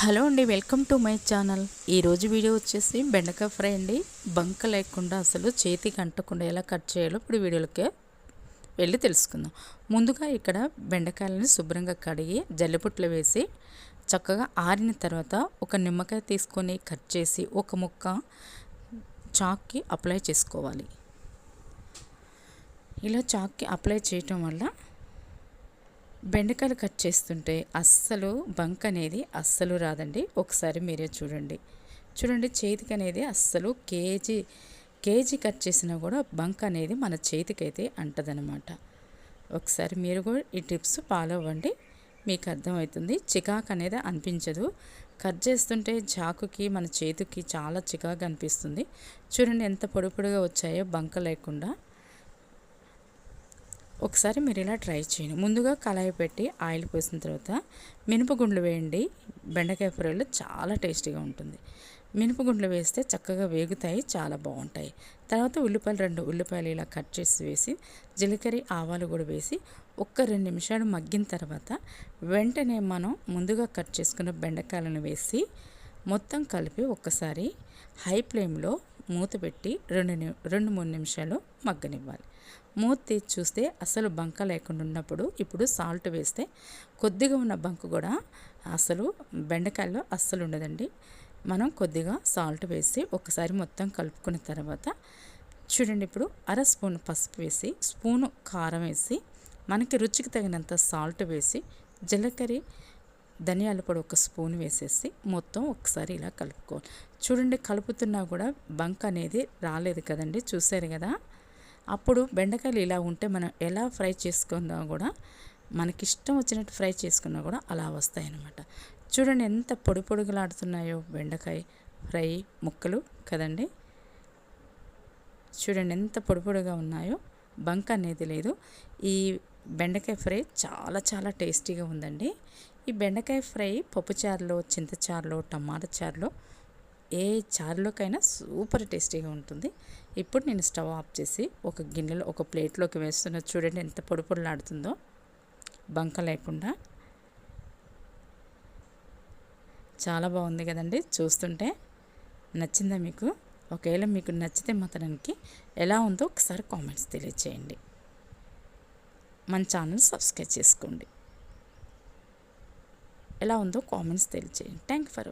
Hello అండి welcome to my channel. ఈరోజు video వచ్చేసి బెండకాయ ఫ్రై అండి. బంక లేకుండా అసలు చేతికి అంటకుండా ఎలా కట్ చేయాలో ఇప్పుడు వీడియోలకే వెళ్ళి తెలుసుకుందాం. ముందుగా ఇక్కడ బెండకాయలని శుభ్రంగా కడిగి జల్లిపుట్లు వేసి చక్కగా ఆరిన తర్వాత ఒక నిమ్మకాయ తీసుకొని కట్ చేసి ఒక ముక్క చాక్కి అప్లై చేసుకోవాలి. ఇలా చాక్కి అప్లై చేయటం వల్ల బెండకాయలు కట్ చేస్తుంటే అస్సలు బంక్ అనేది అస్సలు రాదండి. ఒకసారి మీరే చూడండి. చూడండి చేతికి అనేది అస్సలు కేజీ కేజీ కట్ చేసినా కూడా బంక్ అనేది మన చేతికైతే అంటదనమాట ఒకసారి మీరు కూడా ఈ టిప్స్ ఫాలో అవ్వండి. మీకు అర్థమవుతుంది. చికాకు అనేది అనిపించదు. కట్ చేస్తుంటే చాకుకి మన చేతికి చాలా చికాకు అనిపిస్తుంది. చూడండి ఎంత పొడి పొడిగా వచ్చాయో బంక లేకుండా. ఒకసారి మీరు ఇలా ట్రై చేయండి. ముందుగా కళాయి పెట్టి ఆయిల్ పోసిన తర్వాత మినపగుండ్లు వేయండి. బెండకాయ ఫ్రైలు చాలా టేస్టీగా ఉంటుంది. మినపగుండ్లు వేస్తే చక్కగా వేగుతాయి చాలా బాగుంటాయి. తర్వాత ఉల్లిపాయలు రెండు ఉల్లిపాయలు ఇలా కట్ చేసి వేసి జీలకర్ర ఆవాలు కూడా వేసి ఒక్క రెండు నిమిషాలు మగ్గిన తర్వాత వెంటనే మనం ముందుగా కట్ చేసుకున్న బెండకాయలను వేసి మొత్తం కలిపి ఒక్కసారి హై ఫ్లేమ్లో మూత పెట్టి రెండు రెండు మూడు నిమిషాలు మగ్గనివ్వాలి. మూత తీసి చూస్తే అసలు బంక లేకుండా ఉన్నప్పుడు ఇప్పుడు సాల్ట్ వేస్తే కొద్దిగా ఉన్న బంకు కూడా అసలు బెండకాయలో అస్సలు ఉండదండి. మనం కొద్దిగా సాల్ట్ వేసి ఒకసారి మొత్తం కలుపుకున్న తర్వాత చూడండి ఇప్పుడు అర స్పూన్ పసుపు వేసి స్పూను కారం వేసి మనకి రుచికి తగినంత సాల్ట్ వేసి జీలకర్ర ధనియాల పొడి ఒక స్పూన్ వేసేసి మొత్తం ఒకసారి ఇలా కలుపుకోవాలి. చూడండి కలుపుతున్నా కూడా బంక్ అనేది రాలేదు కదండి చూసారు కదా? అప్పుడు బెండకాయలు ఇలా ఉంటే మనం ఎలా ఫ్రై చేసుకున్నా కూడా మనకి ఇష్టం వచ్చినట్టు ఫ్రై చేసుకున్నా కూడా అలా వస్తాయి అన్నమాట. చూడండి ఎంత పొడి పొడుగులాడుతున్నాయో బెండకాయ ఫ్రై ముక్కలు కదండి? చూడండి ఎంత పొడి పొడిగా ఉన్నాయో బంక్ అనేది లేదు. ఈ బెండకాయ ఫ్రై చాలా చాలా టేస్టీగా ఉందండి. ఈ బెండకాయ ఫ్రై పప్పుచారులో చింతచారులో టమాటా చారులో ఏ చారులోకైనా సూపర్ టేస్టీగా ఉంటుంది. ఇప్పుడు నేను స్టవ్ ఆఫ్ చేసి ఒక గిన్నెలో ఒక ప్లేట్లోకి వేస్తున్న. చూడండి ఎంత పొడి పొడిలాడుతుందో. బంక లేకుండా. చాలా బాగుంది కదండి చూస్తుంటే. నచ్చిందా మీకు? ఒకవేళ మీకు నచ్చితే మాత్రానికి ఎలా ఉందో ఒకసారి కామెంట్స్ తెలియచేయండి. మన ఛానల్ సబ్స్క్రైబ్ చేసుకోండి. ఎలా ఉందో కామెంట్స్ తెలియచేయండి థ్యాంక్ ఫర్